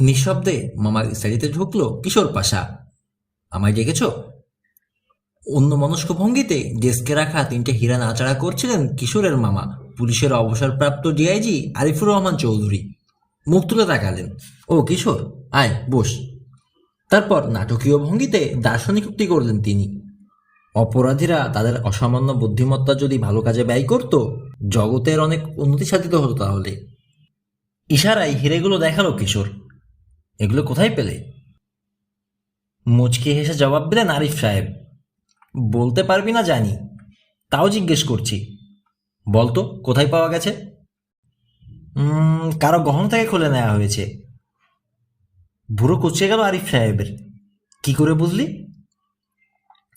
নিঃশব্দে মামার স্টাডিতে ঢুকলো কিশোর পাশা। আমায় ডেকেছ? অন্য মনস্ক ভঙ্গিতে ডেস্কে রাখা তিনটে হীরা নাচাড়া করছিলেন কিশোরের মামা, পুলিশের অবসরপ্রাপ্ত ডিআইজি আরিফুর রহমান চৌধুরী। মুখ তুলে তাকালেন। ও, কিশোর, আয়, বস। তারপর নাটকীয় ভঙ্গিতে দার্শনিক উক্তি করলেন তিনি। অপরাধীরা তাদের অসামান্য বুদ্ধিমত্তা যদি ভালো কাজে ব্যয় করত, জগতের অনেক উন্নতি সাধিত হতো তাহলে। ইশারায় হিরেগুলো দেখাল কিশোর। এগুলো কোথায় পেলে? মুচকি হেসে জবাব দিলেন আরিফ সাহেব। বলতে পারবি না জানি, তাও জিজ্ঞেস করছি। বলতো, কোথায় পাওয়া গেছে? কারও গহন থেকে খুলে নেওয়া হয়েছে। বুড়ো কুচিয়ে গেল আরিফ সাহেবের। কি করে বুঝলি?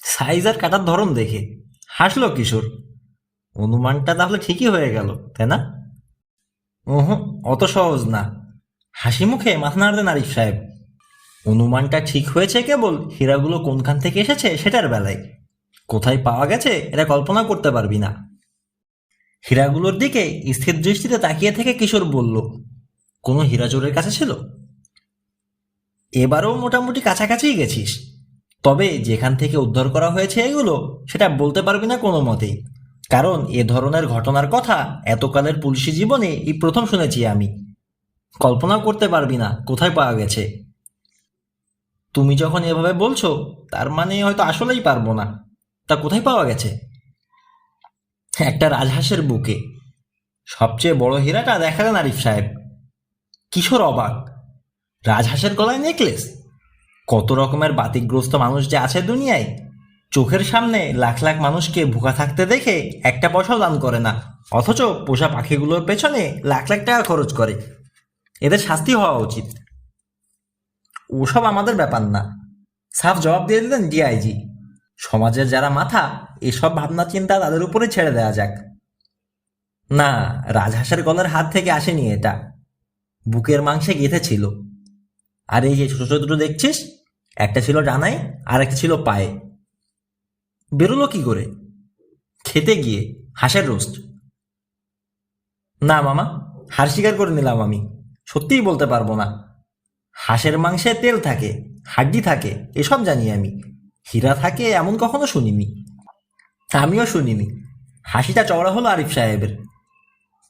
সাইজ আর কাটার ধরন দেখে। হাসলো কিশোর। অনুমানটা তাহলে ঠিকই হয়ে গেল, তাই না? ওহ অত সহজ না। হাসি মুখে মাথা নাড়লেন আরিফ সাহেব। অনুমানটা ঠিক হয়েছে কেবল? হীরাগুলো কোনখান থেকে এসেছে সেটার বেলায়। কোথায় পাওয়া গেছে এটা কল্পনা করতে পারবি না। হীরাগুলোর দিকে স্থির দৃষ্টিতে তাকিয়ে থেকে কিশোর বলল, কোনো হীরা চোরের কাছে ছিল? এবারও মোটামুটি কাছাকাছিই গেছিস। তবে যেখান থেকে উদ্ধার করা হয়েছে এগুলো, সেটা বলতে পারবি না কোনো মতেই। কারণ এ ধরনের ঘটনার কথা এতকালের পুলিশি জীবনে এই প্রথম শুনেছি আমি। কল্পনা করতে পারবি না, কোথায় পাওয়া গেছে? তুমি যখন এভাবে বলছো, তার মানে হয়তো আসলেই পারব না। তা কোথায় পাওয়া গেছে? একটা রাজহাঁসের বুকে। সবচেয়ে বড় হীরাটা দেখালেন আরিফ সাহেব। কিশোর অবাক। রাজহাঁসের গলায় নেকলেস। কত রকমের বাতিগ্রস্ত মানুষ যে আছে দুনিয়ায়। চোখের সামনে লাখ লাখ মানুষকে ভুকা থাকতে দেখে একটা পয়সাও দান করে না। অথচ পোষা পাখিগুলোর পেছনে লাখ লাখ টাকা খরচ করে। এদের শাস্তি হওয়া উচিত। ওসব আমাদের ব্যাপার না। সাফ জবাব দিয়ে দিলেন ডিআইজি সমাজের যারা মাথা, এসব ভাবনা, চিন্তা তাদের উপরে ছেড়ে দেওয়া যাক। না, রাজহাঁসের গলার হাত থেকে আসেনি এটা। বুকের মাংসে গেঁথে ছিল। আর এই যে ছোট ছোট দুটো দেখছিস? একটা ছিল ডানায়, আর একটা ছিল পায়ে। বেরোলো কি করে? খেতে গিয়ে, হাঁসের রোস্ট। না, মামা হার স্বীকার করে নিলাম আমি। সত্যিই বলতে পারব না। হাঁসের মাংসে তেল থাকে, হাড্ডি থাকে, এসব জানি আমি। হীরা থাকে এমন কখনো শুনিনি। আমিও শুনিনি। হাসিটা চওড়া হলো আরিফ সাহেবের।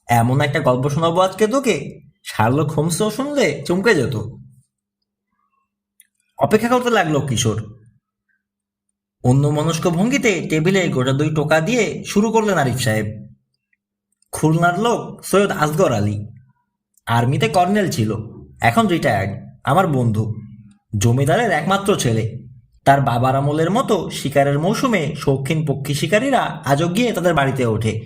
এমন একটা গল্প শোনাবো আজকে তোকে, শার্লক হোমসও শুনলে চমকে যেত। অপেক্ষা করতে লাগল কিশোর। অন্য মনস্ক ভঙ্গিতে টেবিলে গোটা দুই টোকা দিয়ে শুরু করলেন আরিফ সাহেব। খুলনার লোক সৈয়দ আসগর আলী। আর্মিতে কর্নেল ছিল। এখন রিটায়ার্ড আমার বন্ধু। জমিদারের একমাত্র ছেলে। তার বাবার আমলের মতো শিকারের মৌসুমে শৌখিন পক্ষী শিকারীরা আজও গিয়ে তাদের বাড়িতে ওঠে।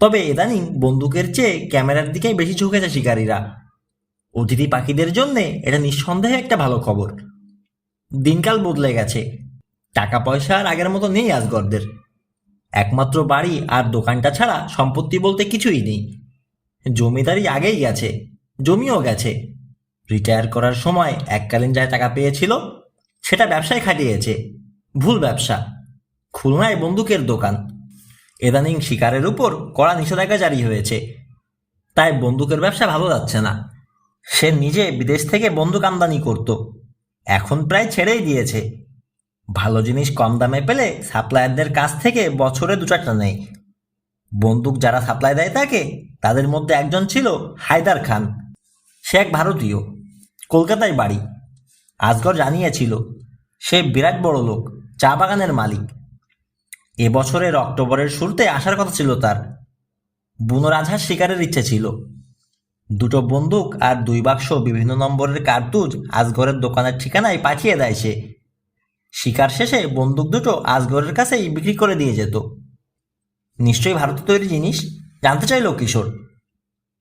তবে ইদানিং বন্দুকের চেয়ে ক্যামেরার দিকেই বেশি ঝুঁকেছে শিকারীরা। অতিথি পাখিদের জন্যে এটা নিঃসন্দেহে একটা ভালো খবর। দিনকাল বদলে গেছে। টাকা পয়সা আর আগের মতো নেই আজগরদের। একমাত্র বাড়ি আর দোকানটা ছাড়া সম্পত্তি বলতে কিছুই নেই। জমিদারি আগেই গেছে, জমিও গেছে। রিটায়ার করার সময় এককালীন যা টাকা পেয়েছিল, সেটা ব্যবসায় খাটিয়েছে, ভুল ব্যবসা, খুলনায় বন্দুকের দোকান। এদানিং শিকারের উপর কড়া নিষেধাজ্ঞা জারি হয়েছে। তাই বন্দুকের ব্যবসা ভালো যাচ্ছে না। সে নিজে বিদেশ থেকে বন্দুক আমদানি করত, এখন প্রায় ছেড়েই দিয়েছে। ভালো জিনিস কম দামে পেলে সাপ্লায়ারদের কাছ থেকে বছরে দু চারটা নেয়। বন্দুক যারা সাপ্লাই দেয় তাকে তাদের মধ্যে একজন ছিল হায়দার খান। সে এক ভারতীয়। কলকাতায় বাড়ি। আজগর জানিয়েছিল, সে বিরাট বড় লোক, চা বাগানের মালিক। এবছরের অক্টোবরের শুরুতে আসার কথা ছিল তার। বুনো রাজহাঁস শিকারের ইচ্ছে ছিল। দুটো বন্দুক আর দুই বাক্স বিভিন্ন নম্বরের কার্তুজ আজগরের দোকানের ঠিকানায় পাঠিয়ে দেয় সে। শিকার শেষে বন্দুক দুটো আজগরের কাছেই বিক্রি করে দিয়ে যেত। নিশ্চয়ই ভারতে তৈরি জিনিস? জানতে চাইল কিশোর?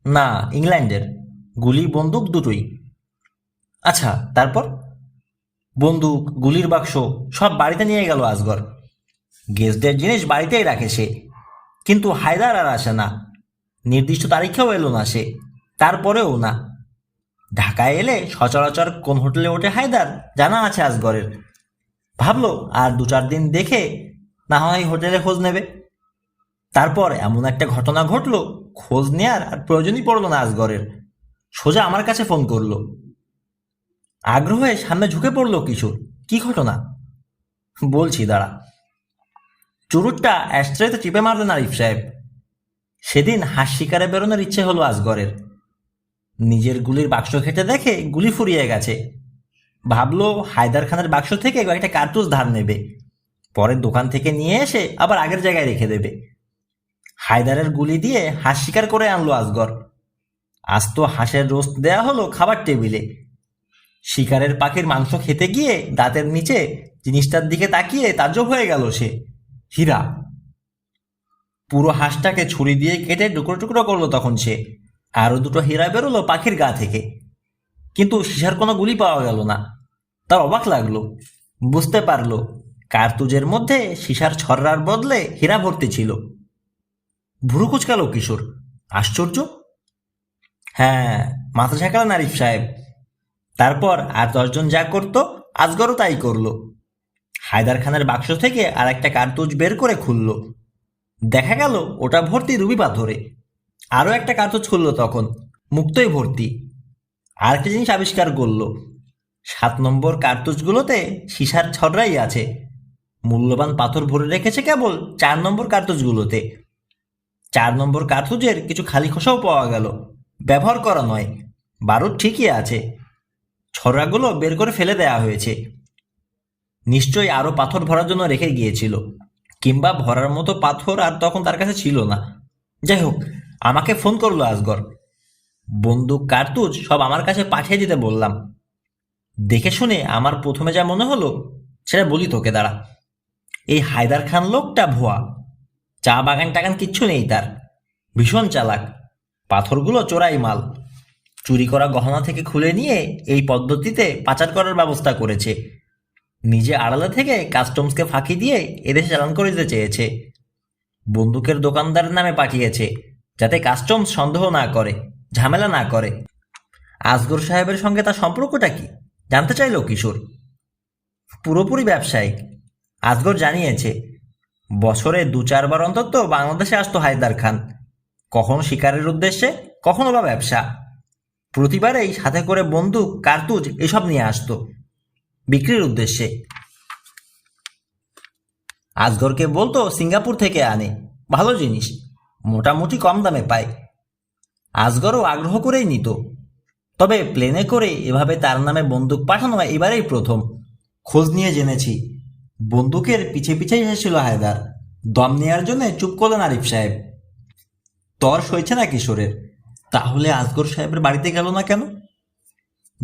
না, ইংল্যান্ডের। গুলি, বন্দুক দুটোই। আচ্ছা তারপর? বন্দুক, গুলির বাক্স, সব বাড়িতে নিয়ে গেল আজগর। গেস্টদের জিনিস বাড়িতেই রাখে সে। কিন্তু হায়দার আর আসে না। নির্দিষ্ট তারিখেও এলো না সে। তারপরেও না। ঢাকায় এলে সচরাচর কোন হোটেলে ওঠে হায়দার? জানা আছে আজগরের। ভাবলো, আর দু চার দিন দেখে না হয় হোটেলে খোঁজ নেবে। তারপর এমন একটা ঘটনা ঘটলো, খোঁজ নেয়ার আর প্রয়োজনই পড়ল না আজগরের। সোজা আমার কাছে ফোন করল। আগ্রহে সামনে ঝুঁকে পড়ল কিশোর। কি ঘটনা? বলছি, দাঁড়া। চুরুটটা অ্যাস্ট্রেতে চিপে মারলেন আরিফ সাহেব। সেদিন হাস শিকারে বেরোনোর ইচ্ছে হলো আজগরের। নিজের গুলির বাক্স খেতে দেখে গুলি ফুরিয়ে গেছে। ভাবলো হায়দার খানের বাক্স থেকে কয়েকটা কার্তুজ ধার নেবে। পরের দোকান থেকে নিয়ে এসে আবার আগের জায়গায় রেখে দেবে। হায়দারের গুলি দিয়ে হাঁস শিকার করে আনলো আজগর। আজ তো হাঁসের রোস্ট দেয়া হলো খাবার টেবিলে। শিকারের পাখির মাংস খেতে গিয়ে দাঁতের নিচে জিনিসটার দিকে তাকিয়ে তাজ্জব হয়ে গেল সে। হীরা। পুরো হাঁসটাকে ছুরি দিয়ে কেটে টুকরো টুকরো করল তখন সে। আরও দুটো হীরা বেরোলো পাখির গা থেকে। কিন্তু সিসার কোনো গুলি পাওয়া গেল না। তার অবাক লাগল। বুঝতে পারল, কার্তুজের মধ্যে সিসার ছর্রার বদলে হীরা ভর্তি ছিল। ভুরু কুচকালো, কিশোর। আশ্চর্য? হ্যাঁ মাথা ঝাঁকালেন আরিফ সাহেব। তারপর আর দশজন যা করতো, আজগরও তাই করল। হায়দার খানের বাক্স থেকে আর একটা কার্তুজ বের করে খুলল। দেখা গেল, ওটা ভর্তি রুবি পাথরে আরও একটা কার্তুজ খুলল তখন, মুক্তই ভর্তি। আর একটা জিনিস আবিষ্কার করল। সাত নম্বর কার্তুজগুলোতে সিসার ছড়রাই আছে। মূল্যবান পাথর ভরে রেখেছে কেবল চার নম্বর কার্তুজগুলোতে। চার নম্বর কার্তুজের কিছু খালি খোসাও পাওয়া গেল। ব্যবহার করা নয়। বারুদ ঠিকই আছে। ছড়াগুলো বের করে ফেলে দেওয়া হয়েছে। নিশ্চয়ই আরও পাথর ভরার জন্য রেখে গিয়েছিল। কিংবা ভরার মতো পাথর আর তখন তার কাছে ছিল না। যাই হোক, আমাকে ফোন করল আজগর। বন্দুক, কার্তুজ সব আমার কাছে পাঠিয়ে দিতে বললাম। দেখে শুনে আমার প্রথমে যা মনে হলো, সেটা বলি তোকে, দাঁড়া। এই হায়দার খান লোকটা ভুয়া। চা বাগান টাগান কিচ্ছু নেই তার। ভীষণ চালাক। পাথরগুলো চোরাই মাল। চুরি করা গহনা থেকে খুলে নিয়ে এই পদ্ধতিতে পাচার করার ব্যবস্থা করেছে। নিজে আড়ালে থেকে কাস্টমসকে ফাঁকি দিয়ে এদেশে চালান করে দিতে চেয়েছে। বন্দুকের দোকানদারের নামে পাঠিয়েছে, যাতে কাস্টমস সন্দেহ না করে, ঝামেলা না করে। আসগর সাহেবের সঙ্গে তার সম্পর্কটা কি? জানতে চাইল কিশোর। পুরোপুরি ব্যবসায়িক। আসগর জানিয়েছে বছরে দু চারবার অন্তত বাংলাদেশে আসতো হায়দার খান। কখনো শিকারের উদ্দেশ্যে, কখনো বা ব্যবসা। প্রতিবারেই সাথে করে বন্দুক, কার্তুজ এসব নিয়ে আসতো বিক্রির উদ্দেশ্যে। আজগরকে বলতো, সিঙ্গাপুর থেকে আনে, ভালো জিনিস, মোটামুটি কম দামে পায়। আজগরও আগ্রহ করেই নিত। তবে প্লেনে করে এভাবে তার নামে বন্দুক পাঠানো এবারেই প্রথম। খোঁজ নিয়ে জেনেছি বন্দুকের পিছে পিছে এসেছিল হায়দার। দম নেওয়ার জন্য চুপ করলেন আরিফ সাহেব। তর সইছে না কিশোরের তাহলে আজগর সাহেবের বাড়িতে গেল না কেন?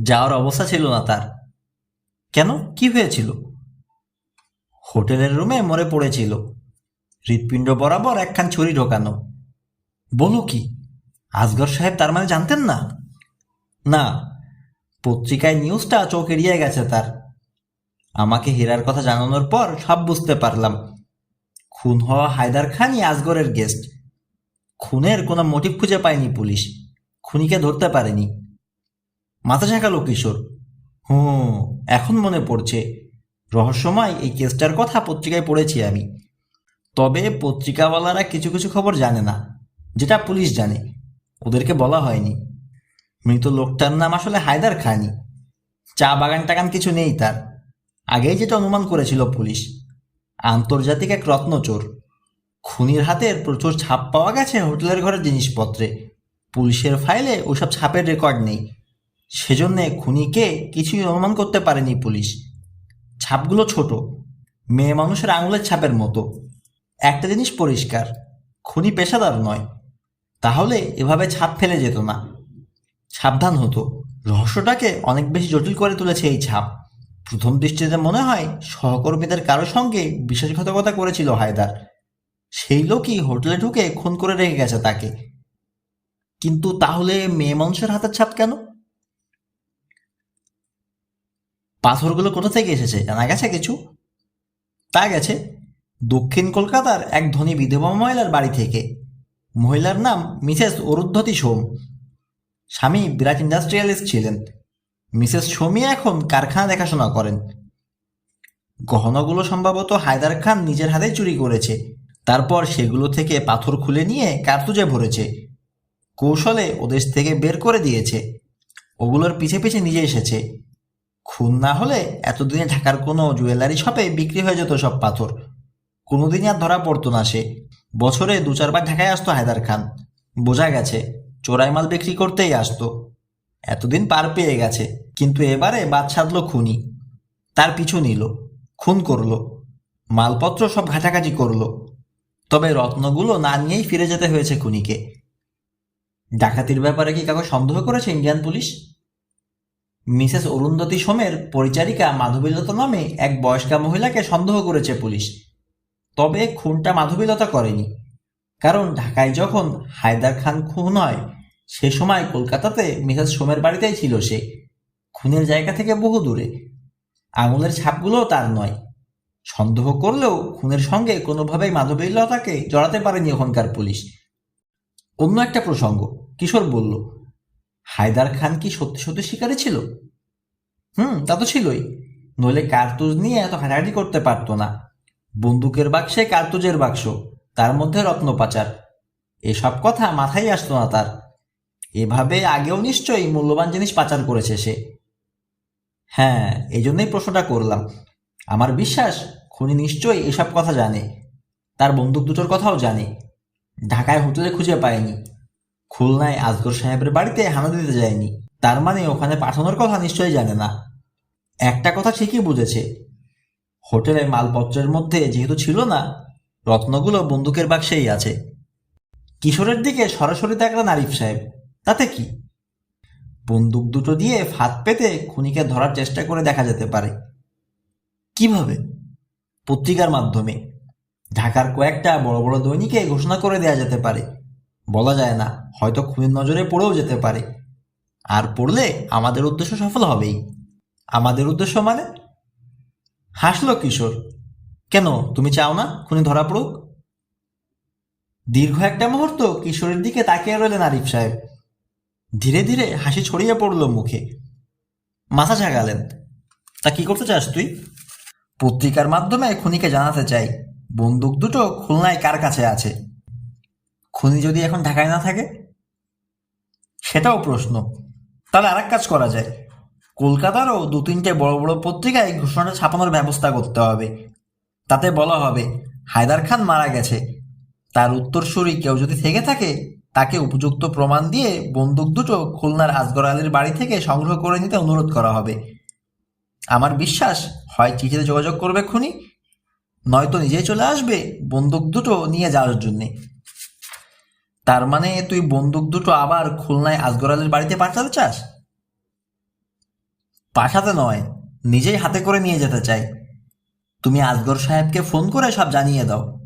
যাওয়ার অবস্থা ছিল না তার। কেন? কি হয়েছিল? হোটেলের রুমে মরে পড়েছিল। হৃৎপিণ্ড বরাবর একখান ছুরি ঢোকানো। বলো কি, আজগর সাহেব তার মানে জানতেন না? না, পত্রিকায় নিউজটা চোখ এড়িয়ে গেছে তার। আমাকে হীরার কথা জানানোর পর সব বুঝতে পারলাম। খুন হওয়া হায়দার খানই আজগরের গেস্ট খুনের কোনো মোটিভ খুঁজে পায়নি পুলিশ। খুনিকে ধরতে পারেনি। মাথা ঝাঁকালো কিশোর। হুম এখন মনে পড়ছে। রহস্যময় এই কেসটার কথা পত্রিকায় পড়েছি আমি। তবে পত্রিকাওয়ালারা কিছু কিছু খবর জানে না, যেটা পুলিশ জানে। ওদেরকে বলা হয়নি। মৃত লোকটার নাম আসলে হায়দার খানি চা বাগান টাগান কিছু নেই তার। আগেই যেটা অনুমান করেছিল পুলিশ, আন্তর্জাতিক এক রত্নচোর। খুনির হাতের প্রচুর ছাপ পাওয়া গেছে হোটেলের ঘরের জিনিসপত্রে। পুলিশের ফাইলে ওসব ছাপের রেকর্ড নেই। সেজন্যে খুনিকে কিছুই অনুমান করতে পারেনি পুলিশ। ছাপগুলো ছোট, মেয়ে মানুষের আঙুলের ছাপের মতো। একটা জিনিস পরিষ্কার, খুনি পেশাদার নয়। তাহলে এভাবে ছাপ ফেলে যেত না। সাবধান হতো। রহস্যটাকে অনেক বেশি জটিল করে তুলেছে এই ছাপ। প্রথম দৃষ্টিতে মনে হয়, সহকর্মীদের কারও সঙ্গে বিশ্বাসঘাতকতা করেছিল হায়দার। সেই লোকই হোটেলে ঢুকে খুন করে রেখে গেছে তাকে। কিন্তু তাহলে মেয়ে মানুষের হাতের ছাপ কেন? পাথরগুলো কোথা থেকে এসেছে? জানা গেছে কিছু? তা গেছে, দক্ষিণ কলকাতার এক ধনী বিধবা মহিলার বাড়ি থেকে। মহিলার নাম মিসেস অরুদ্ধতী সোম। স্বামী বিরাট ইন্ডাস্ট্রিয়ালিস্ট ছিলেন। মিসেস সোমি এখন কারখানা দেখাশোনা করেন। গহনাগুলো সম্ভবত হায়দার খান নিজের হাতেই চুরি করেছে। তারপর সেগুলো থেকে পাথর খুলে নিয়ে কার্তুজে ভরেছে। কৌশলে ওদেশ থেকে বের করে দিয়েছে। ওগুলোর পিছে পিছে নিজে এসেছে। খুন না হলে এতদিনে ঢাকার কোনো জুয়েলারি শপে বিক্রি হয়ে যেত সব পাথর। কোনোদিনই আর ধরা পড়তো না সে। বছরে দু চারবার ঢাকায় আসতো হায়দার খান। বোঝা গেছে, চোরাই মাল বিক্রি করতেই আসতো। এতদিন পার পেয়ে গেছে, কিন্তু এবারে বাদ খুনি। তার পিছু নিল, খুন করল, মালপত্র সব ঘাটাঘাটি করল। তবে রত্নগুলো না নিয়েই ফিরে যেতে হয়েছে খুনিকে। ডাকাতির ব্যাপারে কি কাউকে সন্দেহ করেছে ইন্ডিয়ান পুলিশ? মিসেস অরুন্ধতী সোমের পরিচারিকা মাধবীলতা নামে এক বয়স্কা মহিলাকে সন্দেহ করেছে পুলিশ। তবে খুনটা মাধবীলতা করেনি, কারণ ঢাকায় যখন হায়দার খান খুন হয় সে সময় কলকাতাতে মিসেস সোমের বাড়িতেই ছিল সে। খুনের জায়গা থেকে বহু দূরে। আঙুলের ছাপগুলোও তার নয়। সন্দেহ করলেও খুনের সঙ্গে কোনোভাবেই মাধবীলতাকে জড়াতে পারেনি ওখানকার পুলিশ। অন্য একটা প্রসঙ্গ, কিশোর বলল, হায়দার খান কি সত্যি সত্যি শিকারী ছিল? হুম, তা তো ছিলই। নইলে কার্তুজ নিয়ে এত হাঁটাহাঁটি করতে পারতো না। বন্দুকের বাক্সে কার্তুজের বাক্স, তার মধ্যে রত্ন পাচার এসব কথা মাথায় আসতো না তার। এভাবে আগেও নিশ্চয়ই মূল্যবান জিনিস পাচার করেছে সে। হ্যাঁ এই জন্যই প্রশ্নটা করলাম। আমার বিশ্বাস, খুনি নিশ্চয়ই এসব কথা জানে। তার বন্দুক দুটোর কথাও জানে। ঢাকায় হোটেলে খুঁজে পায়নি। খুলনায় আজগর সাহেবের বাড়িতে হানা দিতে যায়নি। তার মানে ওখানে পাঠানোর কথা নিশ্চয়ই জানে না। একটা কথা ঠিকই বুঝেছে। হোটেলে মালপত্রের মধ্যে যেহেতু ছিল না, রত্নগুলো বন্দুকের বাক্সেই আছে। কিশোরের দিকে সরাসরি তাকালেন আরিফ সাহেব। তাতে কি? বন্দুক দুটো দিয়ে ফাঁদ পেতে খুনিকে ধরার চেষ্টা করে দেখা যেতে পারে। কীভাবে? পত্রিকার মাধ্যমে। ঢাকার কয়েকটা বড় বড় দৈনিকে ঘোষণা করে দেয়া যেতে পারে। বলা যায় না, হয়তো খুনের নজরে পড়েও যেতে পারে। আর পড়লে আমাদের উদ্দেশ্য সফল হবেই। আমাদের উদ্দেশ্য মানে? হাসলো কিশোর। কেন, তুমি চাও না খুনি ধরা পড়ুক? দীর্ঘ একটা মুহূর্ত কিশোরের দিকে তাকিয়ে রইলেন আরিফ সাহেব। ধীরে ধীরে হাসি ছড়িয়ে পড়ল মুখে। মাথা ঝাগালেন তা কি করতে চাস তুই? পত্রিকার মাধ্যমে খুনিকে জানাতে চাই। বন্দুক দুটো খুলনায় কার কাছে আছে? খুনি যদি এখন ঢাকায় না থাকে? সেটাও প্রশ্ন। তাহলে আরেক কাজ করা যায়। কলকাতারও দু তিনটে বড় বড় পত্রিকায় ঘোষণাটা ছাপানোর ব্যবস্থা করতে হবে। তাতে বলা হবে, হায়দার খান মারা গেছে। তার উত্তরসূরি কেউ যদি থেকে থাকে তাকে উপযুক্ত প্রমাণ দিয়ে বন্দুক দুটো খুলনার আসগর আলীর বাড়ি থেকে সংগ্রহ করে নিতে অনুরোধ করা হবে। আমার বিশ্বাস হয় চিঠিতে যোগাযোগ করবে খুনি, নয়তো নিজেই চলে আসবে বন্দুক দুটো নিয়ে যাওয়ার জন্যে। তার মানে তুই বন্দুক দুটো আবার খুলনায় আসগর আলীর বাড়িতে পাঠাতে চাস? পাঠাতে নয়, নিজেই হাতে করে নিয়ে যেতে চাই। তুমি আসগর সাহেবকে ফোন করে সব জানিয়ে দাও।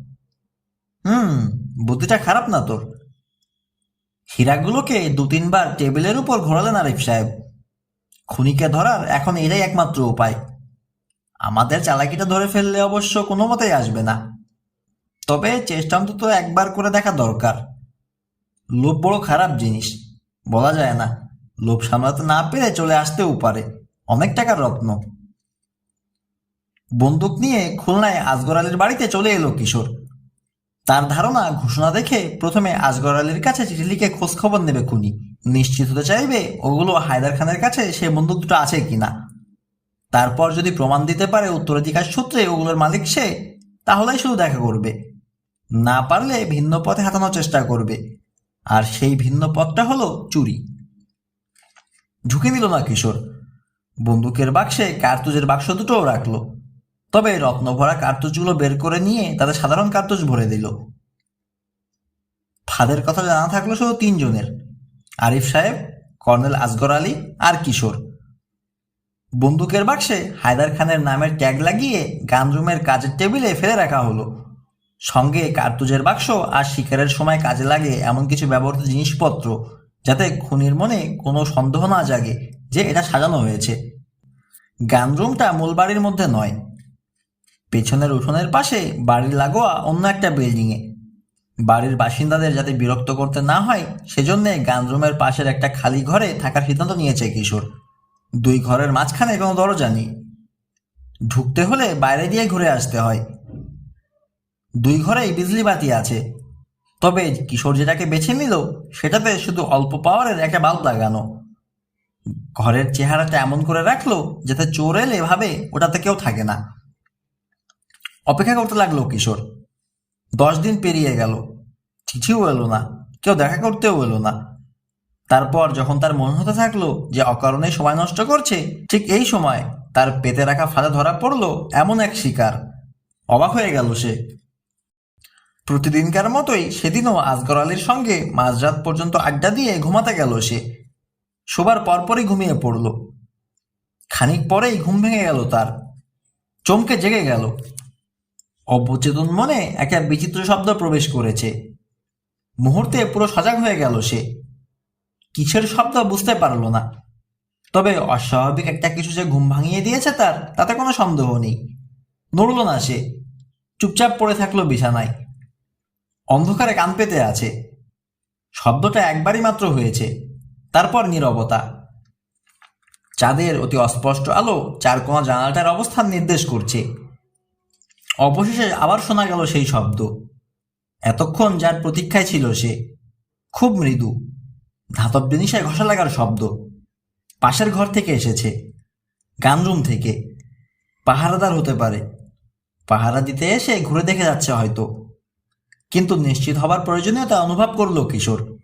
হুম, বুদ্ধিটা খারাপ না তোর। হীরাগুলোকে দু তিনবার টেবিলের উপর ঘোরালেন আরিফ সাহেব। খুনিকে ধরার এখন এটাই একমাত্র উপায়। আমাদের চালাকিটা ধরে ফেললে অবশ্য কোনো মতেই আসবে না। তবে চেষ্টা অন্তত একবার করে দেখা দরকার। লোভ বড় খারাপ জিনিস, বলা যায় না। লোভ সামলাতে না পেরে চলে আসতেও পারে, অনেক টাকার রত্ন। বন্দুক নিয়ে খুলনায় আসগর আলীর বাড়িতে চলে এলো কিশোর। তার ধারণা, ঘোষণা দেখে প্রথমে আসগর আলীর কাছে চিঠি লিখে খোঁজ খবর নেবে খুনি। নিশ্চিত হতে চাইবে ওগুলো হায়দার খানের কাছে সে বন্দুক দুটো আছে কিনা। তারপর যদি প্রমাণ দিতে পারে উত্তরাধিকার সূত্রে ওগুলোর মালিক সে, তাহলেই শুধু দেখা করবে। না পারলে ভিন্ন পথে হাতানোর চেষ্টা করবে। আর সেই ভিন্ন পথটা হলো চুরি। ঝুঁকে নিল না কিশোর। বন্দুকের বাক্সে কার্তুজের বাক্স দুটোও রাখল। তবে রত্নভরা কার্তুজগুলো বের করে নিয়ে তাদের সাধারণ কার্তুজ ভরে দিল। ফাদের কথা জানা থাকল শুধু তিনজনের, আরিফ সাহেব, কর্নেল আসগর আলী আর কিশোর। বন্দুকের বাক্সে হায়দার খানের নামের ট্যাগ লাগিয়ে গানরুমের কাজের টেবিলে ফেলে রাখা হলো। সঙ্গে কার্তুজের বাক্স আর শিকারের সময় কাজে লাগে এমন কিছু ব্যবহৃত জিনিসপত্র, যাতে খুনির মনে কোনো সন্দেহ না জাগে যে এটা সাজানো হয়েছে। গানরুমটা মূল বাড়ির মধ্যে নয় পেছনের উঠোনের পাশে বাড়ির লাগোয়া অন্য একটা বিল্ডিংয়ে বাড়ির বাসিন্দাদের যাতে বিরক্ত করতে না হয়, সেজন্যে গানরুমের পাশের একটা খালি ঘরে থাকার সিদ্ধান্ত নিয়েছে কিশোর। দুই ঘরের মাঝখানে কোনো দরজা নেই। ঢুকতে হলে বাইরে দিয়ে ঘুরে আসতে হয়। দুই ঘরেই বিজলি বাতি আছে। তবে কিশোর যেটাকে বেছে নিল, সেটাতে শুধু অল্প পাওয়ারের একটা বাল্ব লাগানো। ঘরের চেহারাটা এমন করে রাখল, যাতে চোর এলে ভাবে ওটাতে কেউ থাকে না। অপেক্ষা করতে লাগল কিশোর। দশ দিন পেরিয়ে গেল চিঠিও এলো না, কেউ দেখা করতেও এলো না। তারপর যখন তার মনে হতে থাকল যে অকারণে সময় নষ্ট করছে, ঠিক এই সময় তার পেতে রাখা ফাঁদে ধরা পড়ল এমন এক শিকার। অবাক হয়ে গেল সে। প্রতিদিনকার মতোই সেদিনও আসগর আলীর সঙ্গে মাঝরাত পর্যন্ত আড্ডা দিয়ে ঘুমাতে গেল সে। শোবার পরপরই ঘুমিয়ে পড়ল। খানিক পরেই ঘুম ভেঙে গেল তার। চমকে জেগে গেল। অবচেতন মনে একটা বিচিত্র শব্দ প্রবেশ করেছে। মুহূর্তে পুরো সজাগ হয়ে গেল সে। কিসের শব্দ বুঝতে পারল না। তবে অস্বাভাবিক একটা কিছু যে ঘুম ভাঙিয়ে দিয়েছে তার, তাতে কোনো সন্দেহ নেই। নড়ল না সে। চুপচাপ পড়ে থাকল বিছানায়। অন্ধকারে কান পেতে আছে। শব্দটা একবারই মাত্র হয়েছে। তারপর নীরবতা। চাঁদের অতি অস্পষ্ট আলো চারকোনা জানালাটার অবস্থান নির্দেশ করছে। অবশেষে আবার শোনা গেল সেই শব্দ। এতক্ষণ যার প্রতীক্ষায় ছিল সে খুব মৃদু ধাতব জিনিসে ঘষা লাগার শব্দ। পাশের ঘর থেকে এসেছে গানরুম থেকে। পাহারাদার হতে পারে। পাহারা দিতে এসে ঘুরে দেখে যাচ্ছে হয়তো। কিন্তু নিশ্চিত হবার প্রয়োজনীয়তা অনুভব করল কিশোর।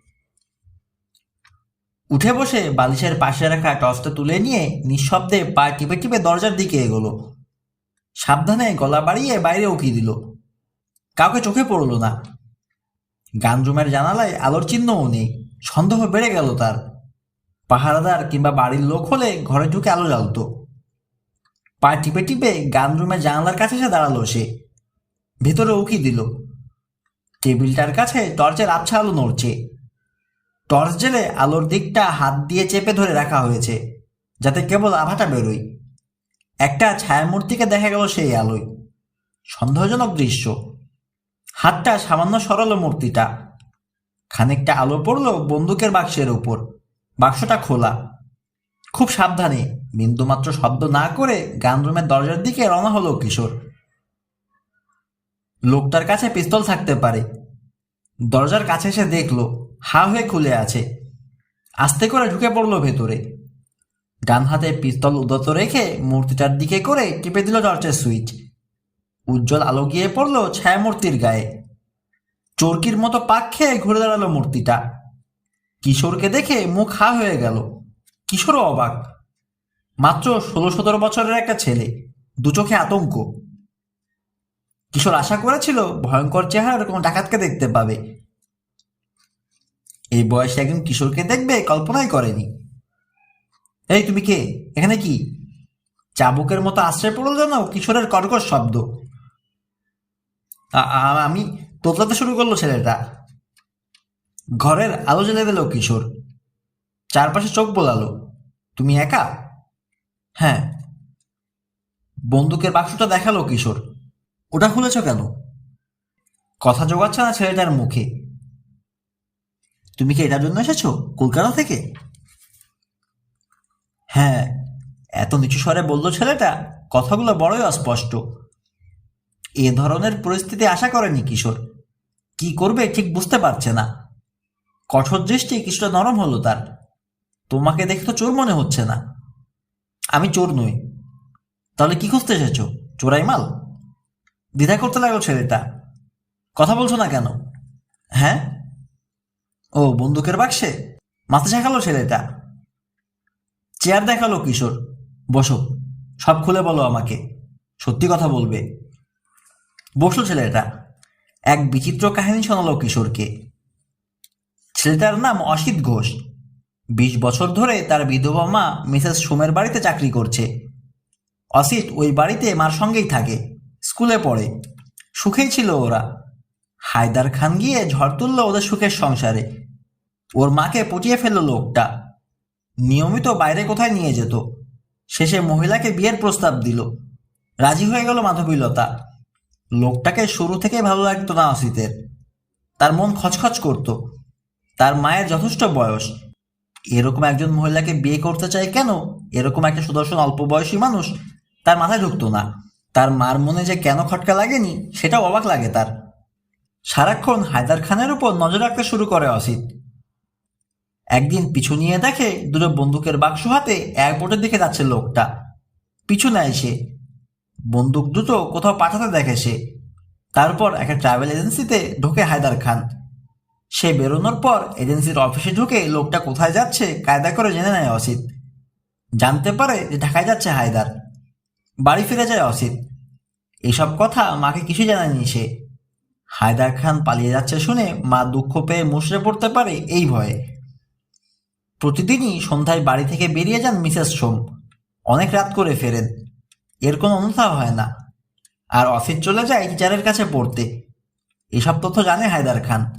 উঠে বসে বালিশের পাশে রাখা টর্চটা তুলে নিয়ে নিঃশব্দে পা টিপে টিপে দরজার দিকে এগোলো। সাবধানে গলা বাড়িয়ে বাইরে উকি দিল। কাউকে চোখে পড়ল না। গান রুমের জানালায় আলোর চিহ্নও নেই। সন্দেহ বেড়ে গেল তার। পাহারাদার কিংবা বাড়ির লোক হলে ঘরে ঢুকে আলো জ্বালতো। পা টিপে টিপে গান রুমের জানালার কাছে এসে দাঁড়াল সে। ভেতরে উকি দিল। টেবিলটার কাছে টর্চের আবছা আলো নড়ছে। টর্চ জেলে আলোর দিকটা হাত দিয়ে চেপে ধরে রাখা হয়েছে, যাতে কেবল আভাটা বেরোয়। একটা ছায়ামূর্তিকে দেখা গেল সেই আলোয়। সন্দেহজনক দৃশ্য। হাতটা সামান্য সরল মূর্তিটা। খানিকটা আলো পড়ল বন্দুকের বাক্সের উপর। বাক্সটা খোলা। খুব সাবধানে, বিন্দুমাত্র শব্দ না করে গান রুমের দরজার দিকে রওনা হলো কিশোর। লোকটার কাছে পিস্তল থাকতে পারে। দরজার কাছে এসে দেখল, হা হয়ে খুলে আছে। আস্তে করে ঢুকে পড়ল ভেতরে। ডান হাতে পিস্তল উদত রেখে মূর্তিটার দিকে করে টিপে দিল টর্চের সুইচ। উজ্জ্বল আলো গিয়ে পড়ল ছায়ামূর্তির গায়ে। চরকির মতো পাক খেয়ে ঘুরে দাঁড়াল মূর্তিটা। কিশোরকে দেখে মুখ হা হয়ে গেল। কিশোরও অবাক। মাত্র ষোলো সতেরো বছরের একটা ছেলে, দু চোখে আতঙ্ক। কিশোর আশা করেছিল ভয়ঙ্কর চেহারার কোনো ডাকাতকে দেখতে পাবে। এই বয়সে একজন কিশোরকে দেখবে কল্পনাই করেনি। এই, তুমি কে? এখানে কি? চাবুকের মতো আশ্রয় পড়ল যেন কিশোরের কর্কশ শব্দ। আমি তোতলাতে শুরু করল ছেলেটা। ঘরের আলো জ্বেলে দিল কিশোর। চারপাশে চোখ বোলালো। তুমি একা? হ্যাঁ। বন্দুকের বাক্সটা দেখাল কিশোর। ওটা খুলেছ কেন? কথা জোগাচ্ছে না ছেলেটার মুখে। তুমি কি এটার জন্য এসেছ? কলকাতা থেকে? হ্যাঁ এত নিচু স্বরে বলল ছেলেটা? কথাগুলো বড়ই অস্পষ্ট। এ ধরনের পরিস্থিতি আশা করেনি কিশোর। কি করবে ঠিক বুঝতে পারছে না। কঠোর দৃষ্টি কিছুটা নরম হলো তার। তোমাকে দেখে তো চোর মনে হচ্ছে না। আমি চোর নই। তাহলে কি খুঁজতে এসেছ? চোরাই মাল? দ্বিধা করতে লাগল ছেলেটা। কথা বলছো না কেন? হ্যাঁ? ও বন্দুকের বাক্সে? মাথা শেখালো ছেলেটা। চেয়ার দেখাল কিশোর। বসো, সব খুলে বলো আমাকে। সত্যি কথা বলবে। বসল ছেলেটা। এক বিচিত্র কাহিনী শোনালো কিশোরকে। ছেলেটার নাম অসিত ঘোষ। বিশ বছর ধরে তার বিধবা মা মিসেস সোমের বাড়িতে চাকরি করছে। অসিত ওই বাড়িতে মার সঙ্গেই থাকে, স্কুলে পড়ে। সুখেই ছিল ওরা। হায়দার খান গিয়ে ঝড় তুললো ওদের সুখের সংসারে। ওর মাকে পটিয়ে ফেলল লোকটা। নিয়মিত বাইরে কোথায় নিয়ে যেত? শেষে মহিলাকে বিয়ের প্রস্তাব দিল। রাজি হয়ে গেল মাধবীলতা। লোকটাকে শুরু থেকে ভালো লাগতো না অসিতের। তার মন খচখচ করত। তার মায়ের যথেষ্ট বয়স। এরকম একজন মহিলাকে বিয়ে করতে চায় কেন? এরকম একটা সুদর্শন অল্প বয়সী মানুষ তার মাথায় ঢুকতো না। তার মার মনে যে কেন খটকা লাগেনি, সেটাও অবাক লাগে তার। সারাক্ষণ হায়দার খানের উপর নজর রাখতে শুরু করে অসিত। একদিন পিছু নিয়ে দেখে দুটো বন্দুকের বাক্স হাতে এয়ারপোর্টের দিকে যাচ্ছে লোকটা। পিছু নেয় সে বন্দুক দুটো কোথাও পাঠাতে দেখে সে। তারপর একটা ট্রাভেল এজেন্সিতে ঢোকে হায়দার খান। সে বেরোনোর পর এজেন্সির অফিসে ঢুকে লোকটা কোথায় যাচ্ছে কায়দা করে জেনে নেয় অসিত। জানতে পারে যে ঢাকায় যাচ্ছে হায়দার। বাড়ি ফিরে যায় অসিত। এসব কথা মাকে কিছু জানায়নি সে। হায়দার খান পালিয়ে যাচ্ছে শুনে মা দুঃখ পেয়ে মুশড়ে পড়তে পারে এই ভয়ে। প্রতিদিনই সন্ধ্যায় বাড়ি থেকে বেরিয়ে যান মিসেস সোম। অনেক রাত করে ফেরেন। এর কোনো অনুতাপ হয় না। আর অফিস চলে যায় টিচারের কাছে পড়তে। এসব তথ্য জানে হায়দার খান।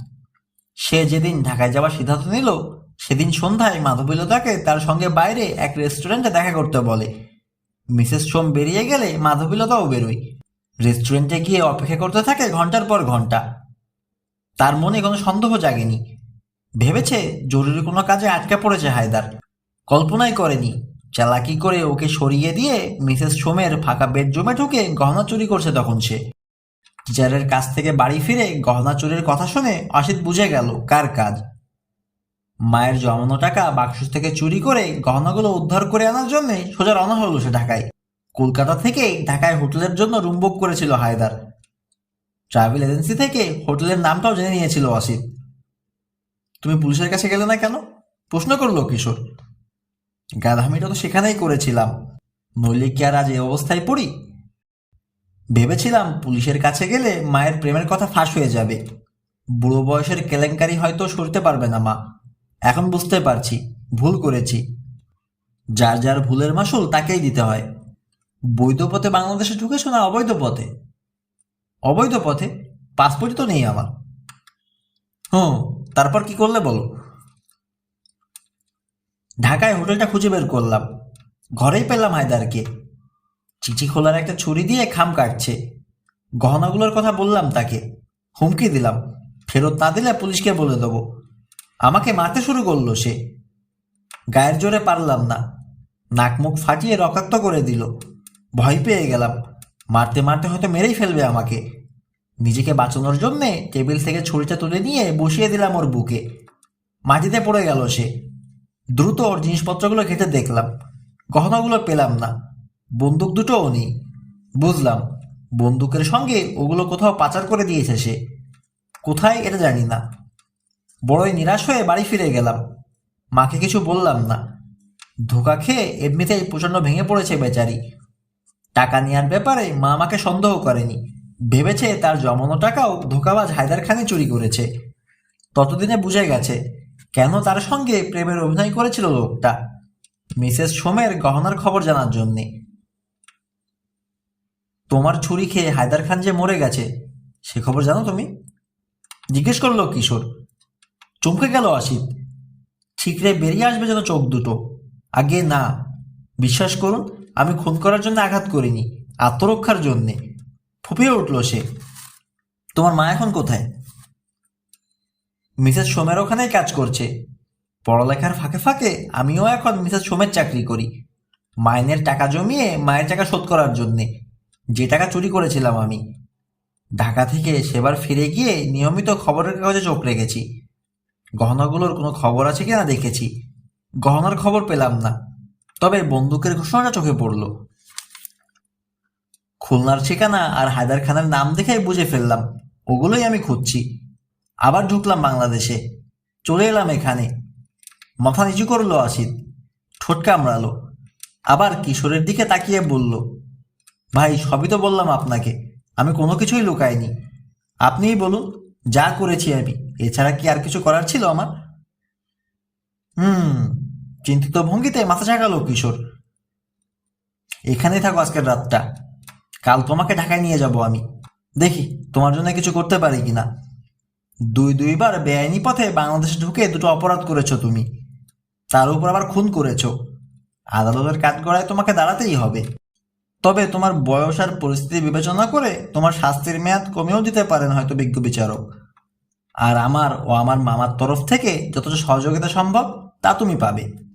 সে যেদিন ঢাকায় যাওয়ার সিদ্ধান্ত নিল, সেদিন সন্ধ্যায় মাধবীলতাকে তার সঙ্গে বাইরে এক রেস্টুরেন্টে দেখা করতে বলে। মিসেস সোম বেরিয়ে গেলে মাধবীলতাও বেরোয়। রেস্টুরেন্টে গিয়ে অপেক্ষা করতে থাকে ঘণ্টার পর ঘণ্টা। তার মনে কোনো সন্দেহ জাগেনি। ভেবেছে জরুরি কোনো কাজে আটকে পড়েছে হায়দার। কল্পনাই করেনি, চালাকি করে ওকে সরিয়ে দিয়ে মিসেস সোমের ফাঁকা বেডরুমে ঢুকে গহনা চুরি করছে তখন সে। টিচারের কাছ থেকে বাড়ি ফিরে গহনা চুরির কথা শুনে অসিত বুঝে গেল কার কাজ। মায়ের জমানো টাকা বাক্স থেকে চুরি করে গহনাগুলো উদ্ধার করে আনার জন্য সোজা রওনা হলো সে ঢাকায়। কলকাতা থেকে ঢাকায় হোটেলের জন্য রুম বুক করেছিল হায়দার। ট্রাভেল এজেন্সি থেকে হোটেলের নামটাও জেনে নিয়েছিল অসিত। তুমি পুলিশের কাছে গেলে না কেন? প্রশ্ন করল কিশোর। গাধামিটা তো সেখানেই করেছিলাম। নইলে কি আর আজ এই অবস্থায় পড়ি? ভেবেছিলাম পুলিশের কাছে গেলে মায়ের প্রেমের কথা ফাঁস হয়ে যাবে। বুড়ো বয়সের কেলেঙ্কারি হয়তো সরতে পারবে না মা। এখন বুঝতে পারছি, ভুল করেছি। যার যার ভুলের মাসুল তাকেই দিতে হয়। বৈধ পথে বাংলাদেশে ঢুকেছো না অবৈধ পথে? অবৈধ পথে? পাসপোর্ট তো নেই আমার। হুম তারপর কি করলে বলো? ঢাকায় হোটেলটা খুঁজে বের করলাম। ঘরেই পেলাম হায়দারকে। চিঠি খোলার একটা ছুরি দিয়ে খাম কাটছে। গহনাগুলোর কথা বললাম তাকে। হুমকি দিলাম। ফেরত না দিলে পুলিশকে বলে দেবো। আমাকে মারতে শুরু করল সে। গায়ের জোরে পারলাম না। নাক মুখ ফাটিয়ে রক্তাক্ত করে দিল। ভয় পেয়ে গেলাম। মারতে মারতে হয়তো মেরেই ফেলবে আমাকে। নিজেকে বাঁচানোর জন্যে টেবিল থেকে ছুরিটা তুলে নিয়ে বসিয়ে দিলাম ওর বুকে। মাটিতে পড়ে গেল সে। দ্রুত ওর জিনিসপত্রগুলো ঘেটে দেখলাম। গহনাগুলো পেলাম না। বন্দুক দুটোও নেই। বুঝলাম, বন্দুকের সঙ্গে ওগুলো কোথাও পাচার করে দিয়েছে সে। কোথায় এটা জানি না। বড়ই নিরাশ হয়ে বাড়ি ফিরে গেলাম। মাকে কিছু বললাম না। ধোকা খেয়ে এমনিতেই প্রচণ্ড ভেঙে পড়েছে বেচারি। টাকা নেওয়ার ব্যাপারে মা আমাকে সন্দেহ করেনি। ভেবেছে তার জমানো টাকাও ধোকাবাজ হায়দার খানে চুরি করেছে। ততদিনে বুঝে গেছে, কেন তার সঙ্গে প্রেমের অভিনয় করেছিল লোকটা? মিসেস সোমের গহনার খবর জানার জন্যে। তোমার ছুরি খেয়ে হায়দার খান যে মরে গেছে, সে খবর জানো তুমি? জিজ্ঞেস করল কিশোর। চমকে গেল অসিত ঠিকরে বেরিয়ে আসবে যেন চোখ দুটো। আগে না, বিশ্বাস করুন, আমি খুন করার জন্য আঘাত করিনি, আত্মরক্ষার জন্যে। ফুপিয়ে উঠল সে। তোমার মা এখন কোথায়? মিসেস সোমের ওখানেই কাজ করছে। পড়ালেখার ফাঁকে ফাঁকে আমিও এখন মিসেস সোমের চাকরি করি। মাইনের টাকা জমিয়ে মায়ের টাকা শোধ করার জন্যে। যে টাকা চুরি করেছিলাম আমি। ঢাকা থেকে সেবার ফিরে গিয়ে নিয়মিত খবরের কাগজে চোখ রেখেছি। গহনাগুলোর কোনো খবর আছে কিনা দেখেছি। গহনার খবর পেলাম না। তবে বন্দুকের ঘোষণাটা চোখে পড়ল। খুলনার ঠিকানা আর হায়দার খানের নাম দেখেই বুঝে ফেললাম, ওগুলোই আমি খুঁজছি। আবার ঢুকলাম বাংলাদেশে। চলে এলাম এখানে। মাথা নিচু করল আসিত ঠোঁট কামড়ালো। আবার কিশোরের দিকে তাকিয়ে বলল, ভাই, সবই তো বললাম আপনাকে, আমি কোনো কিছুই লুকাইনি। আপনিই বলুন, যা করেছি আমি, এছাড়া কি আর কিছু করার ছিল আমার? হুম, চিন্তিত ভঙ্গিতে মাথা ঝাঁকালো কিশোর। এখানেই থাকো আজকের রাতটা। কাল তোমাকে ঢাকায় নিয়ে যাব আমি। দেখি, তোমার জন্য কিছু করতে পারি কিনা। দুই দুইবার বেআইনি পথে বাংলাদেশে ঢুকে দুটো অপরাধ করেছ তুমি। তার উপর আবার খুন করেছ। আদালতের কাঠগড়ায় তোমাকে দাঁড়াতেই হবে। তবে তোমার বয়স আর পরিস্থিতি বিবেচনা করে তোমার শাস্তির মেয়াদ কমেও দিতে পারেন হয়তো বিজ্ঞ বিচারক। আর আমার ও আমার মামার তরফ থেকে যতটা সহযোগিতা সম্ভব তা তুমি পাবে।